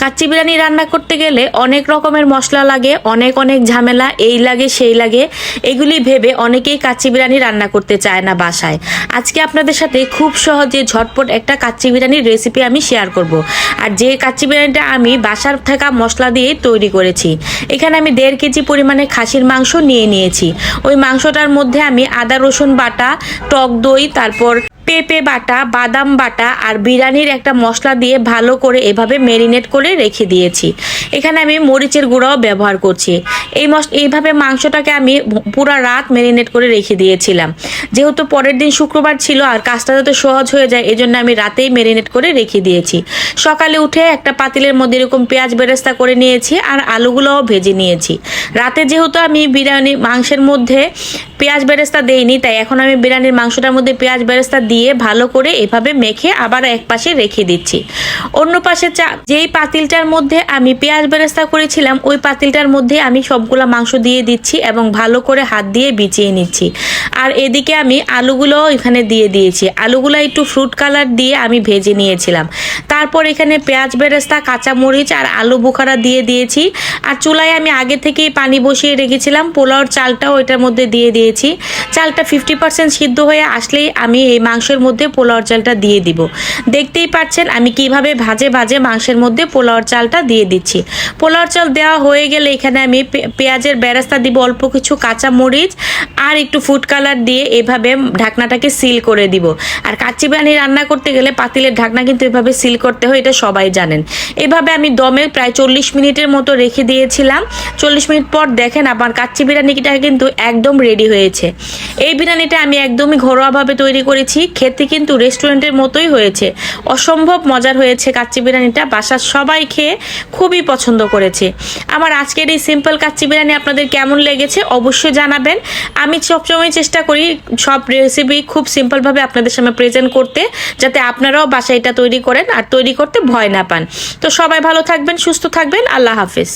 কাচ্চি বিরিয়ানি রান্না করতে গেলে অনেক রকমের মশলা লাগে, অনেক অনেক ঝামেলা, এই লাগে, সেই লাগে। এগুলি ভেবে অনেকেই কাচ্চি বিরিয়ানি রান্না করতে চায় না বাসায়। আজকে আপনাদের সাথে খুব সহজে ঝটপট একটা কাচ্চি বিরিয়ানির রেসিপি আমি শেয়ার করব। আর যে কাচ্চি বিরিয়ানিটা আমি বাসার থাকা মশলা দিয়ে তৈরি করেছি, এখানে আমি দেড় কেজি পরিমাণে খাসির মাংস নিয়ে নিয়েছি। ওই মাংসটার মধ্যে আমি আদা রসুন বাটা, টক দই, তারপর পেঁপে বাটা, বাদাম বাটা আর বিরিয়ানির একটা মশলা দিয়ে ভালো করে এভাবে মেরিনেট করে রেখে দিয়েছি। এখানে আমি মরিচের গুঁড়াও ব্যবহার করছি। এই মশ, এইভাবে মাংসটাকে আমি পুরো রাত মেরিনেট করে রেখে দিয়েছিলাম। যেহেতু পরের দিন শুক্রবার ছিল আর কাজটা যাতে সহজ হয়ে যায়, এজন্য আমি রাতেই মেরিনেট করে রেখে দিয়েছি। সকালে উঠে একটা পাতিলের মধ্যে এরকম পেঁয়াজ বেরেস্তা করে নিয়েছি আর আলুগুলোও ভেজে নিয়েছি। রাতে যেহেতু আমি বিরিয়ানি, মাংসের মধ্যে পেঁয়াজ বেরেস্তা দেইনি, তাই এখন আমি বিরিয়ানির মাংসটার মধ্যে পেঁয়াজ বেরেস্তা দিয়ে ভালো করে এভাবে মেখে আবার এক পাশে রেখে দিচ্ছি। অন্য পাশে চা, যেই পাতিলটার মধ্যে আমি পেঁয়াজ বেরেস্তা করেছিলাম, ওই পাতিলটার মধ্যে আমি সবগুলো মাংস দিয়ে দিচ্ছি এবং ভালো করে হাত দিয়ে বিছিয়ে নিচ্ছি। আর এদিকে আমি আলুগুলো এখানে দিয়ে দিয়েছি। আলুগুলো একটু ফ্রুট কালার দিয়ে আমি ভেজে নিয়েছিলাম। তারপর এখানে পেঁয়াজ বেরেস্তা, কাঁচামরিচ আর আলু বোখারা দিয়ে দিয়েছি। আর চুলায় আমি আগে থেকেই পানি বসিয়ে রেখেছিলাম। পোলাওর চালটাও এটার মধ্যে দিয়ে দিয়েছি চালটা ফিফটি পার্সেন্ট সিদ্ধ হয়ে আসলেই আমি এই মাংসের মধ্যে পোলাওর চালটা দিয়ে দিব। দেখতেই পাচ্ছেন আমি কীভাবে ভাজে ভাজে মাংসের মধ্যে পোলাওর চালটা দিয়ে দিচ্ছি। পোলাওর চাল দেওয়া হয়ে গেলে এখানে আমি পেঁয়াজের বেরেস্তা দিব, অল্প কিছু কাঁচা মরিচ আর একটু ফুড কালার দিয়ে এভাবে ঢাকনাটাকে সিল করে দিব। আর কাচ্চি বিরিয়ানি রান্না করতে গেলে পাতিলের ঢাকনা কিন্তু এভাবে সিল করতে হয়, এটা সবাই জানেন। এভাবে আমি দমে প্রায় চল্লিশ মিনিটের মতো রেখে দিয়েছিলাম। চল্লিশ মিনিট পর দেখেন আমার কাচ্চি বিরিয়ানিটা কিন্তু একদম রেডি হয়েছে। এই বিরিয়ানিটা আমি একদমই ঘরোয়াভাবে তৈরি করেছি। খেতে কিন্তু রেস্টুরেন্টের মতোই হয়েছে। অসম্ভব মজার হয়েছে কাচ্চি বিরিয়ানিটা। বাসার সবাই খেয়ে খুবই পছন্দ করেছে। আমার আজকের এই সিম্পল কাচ্চি বিরিয়ানি আপনাদের কেমন লেগেছে অবশ্যই জানাবেন। আমি সবসময় চেষ্টা করি সব রেসিপি খুব সিম্পলভাবে আপনাদের সামনে প্রেজেন্ট করতে, যাতে আপনারাও বাসায় এটা তৈরি করেন আর তৈরি করতে ভয় না পান। তো সবাই ভালো থাকবেন, সুস্থ থাকবেন। আল্লাহ হাফিজ।